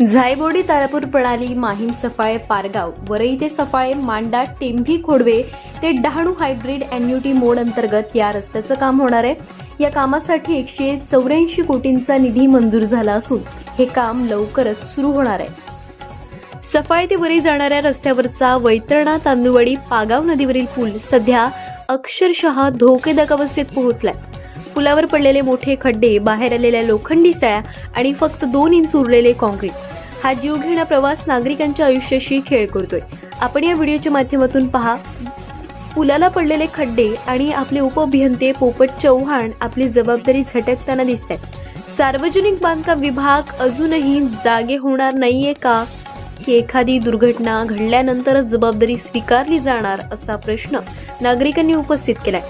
झायबोडी तारापूर प्रणाली माहीम सफाळे पारगाव वरई ते सफाळे मांडा टेंभी खोडवे ते डहाणू हायब्रिड अॅन्युटी मोड अंतर्गत या रस्त्याचं काम होणार आहे. या कामासाठी एकशे चौऱ्याऐंशी कोटींचा निधी मंजूर झाला असून हे काम लवकरच सुरू होणार आहे. सफाळे ते वरई जाणाऱ्या रस्त्यावरचा वैतरणा तांदुवाडी पागाव नदीवरील पूल सध्या अक्षरशः धोकेदायक अवस्थेत पोहोचलाय. पुलावर पडलेले मोठे खड्डे बाहेर आलेल्या लोखंडी सळ्या आणि फक्त दोन इंच उरलेले कॉन्क्रीट हा जीवघेणा प्रवास नागरिकांच्या आयुष्याशी खेळ करतोय. आपण या व्हिडिओच्या माध्यमातून पहा पुलाला पडलेले खड्डे आणि आपले उपअभियंते पोपट चव्हाण आपली जबाबदारी झटकताना दिसत आहेत सार्वजनिक बांधकाम विभाग अजूनही जागे होणार नाहीये का? की एखादी दुर्घटना घडल्यानंतरच जबाबदारी स्वीकारली जाणार असा प्रश्न नागरिकांनी उपस्थित केलाय.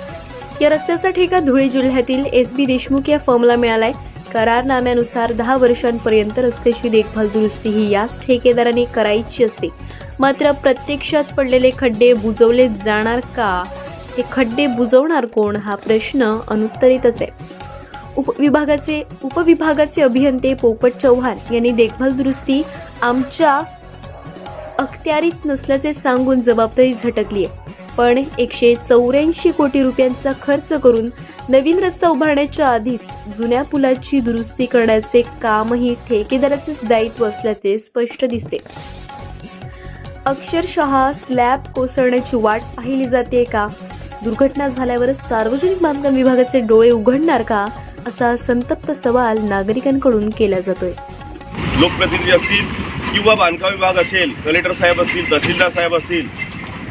या रस्त्याचा ठेका धुळे जिल्ह्यातील एस बी देशमुख या फर्मला मिळालाय. करारनाम्यानुसार दहा वर्षांपर्यंत रस्त्याची देखभाल दुरुस्ती ही याच ठेकेदाराने करायची असते. मात्र प्रत्यक्षात पडलेले खड्डे बुजवले जाणार का? हे खड्डे बुजवणार कोण? हा प्रश्न अनुत्तरितच आहे. उपविभागाचे उपविभागाचे अभियंते पोपट चव्हाण यांनी देखभाल दुरुस्ती आमच्या अखत्यारीत नसल्याचे सांगून जबाबदारी झटकली आहे. पण एकशे चौऱ्याऐंशी कोटी रुपयांचा खर्च करून नवीन रस्ता उभारण्याच्या आधीच जुन्या पुलाची दुरुस्ती करण्याचे कामही ठेकेदाराचेच दायित्व असल्याचे स्पष्ट दिसते. अक्षरशः स्लॅब कोसळण्याची वाट पाहिली जाते का? दुर्घटना झाल्यावर सार्वजनिक बांधकाम विभागाचे डोळे उघडणार का? असा संतप्त सवाल नागरिकांकडून केला जातोय. लोकप्रतिनिधी असतील किंवा बांधकाम विभाग असेल कलेक्टर साहेब असतील तहसीलदार साहेब असतील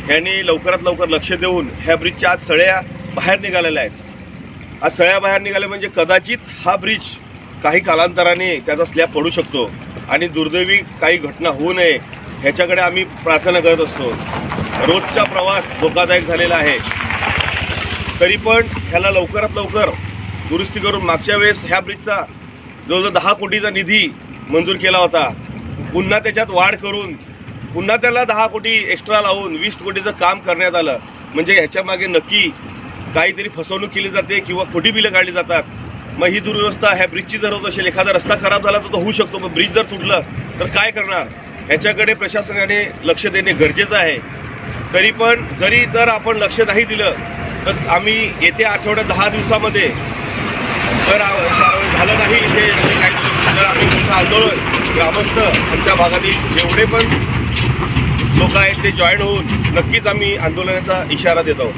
यांनी लवकरात लवकर लक्ष देऊन ह्या ब्रिजच्या आज सळ्या बाहेर निघालेल्या आहेत. आज सळ्या बाहेर निघाल्या म्हणजे कदाचित हा ब्रिज काही कालांतराने त्याचा स्लॅब पडू शकतो आणि दुर्दैवी काही घटना होऊ नये ह्याच्याकडे आम्ही प्रार्थना करत असतो. रोजचा प्रवास धोकादायक झालेला आहे. तरी पण ह्याला लवकरात लवकर दुरुस्ती करून मागच्या वेळेस ह्या ब्रिजचा जवळजवळ दहा कोटीचा निधी मंजूर केला होता. पुन्हा त्याच्यात वाढ करून पुन्हा त्याला दहा कोटी एक्स्ट्रा लावून वीस कोटीचं काम करण्यात आलं. म्हणजे ह्याच्यामागे नक्की काहीतरी फसवणूक केली जाते किंवा खोटी बिलं काढली जातात. मग ही दुर्व्यवस्था ह्या ब्रिजची जर होत असेल एखादा रस्ता खराब झाला तर तो होऊ शकतो. मग ब्रिज जर तुटलं तर काय करणार? ह्याच्याकडे प्रशासनाने लक्ष देणे गरजेचं आहे. तरी पण जरी जर आपण लक्ष नाही दिलं तर आम्ही येत्या आठवड्यात दहा दिवसामध्ये जर झालं नाही इथे तर आम्ही आंदोलन ग्रामस्थ आमच्या भागातील जेवढे पण लोक आहेत ते जॉईन होऊन नक्कीच आम्ही आंदोलनाचा इशारा देत आहोत.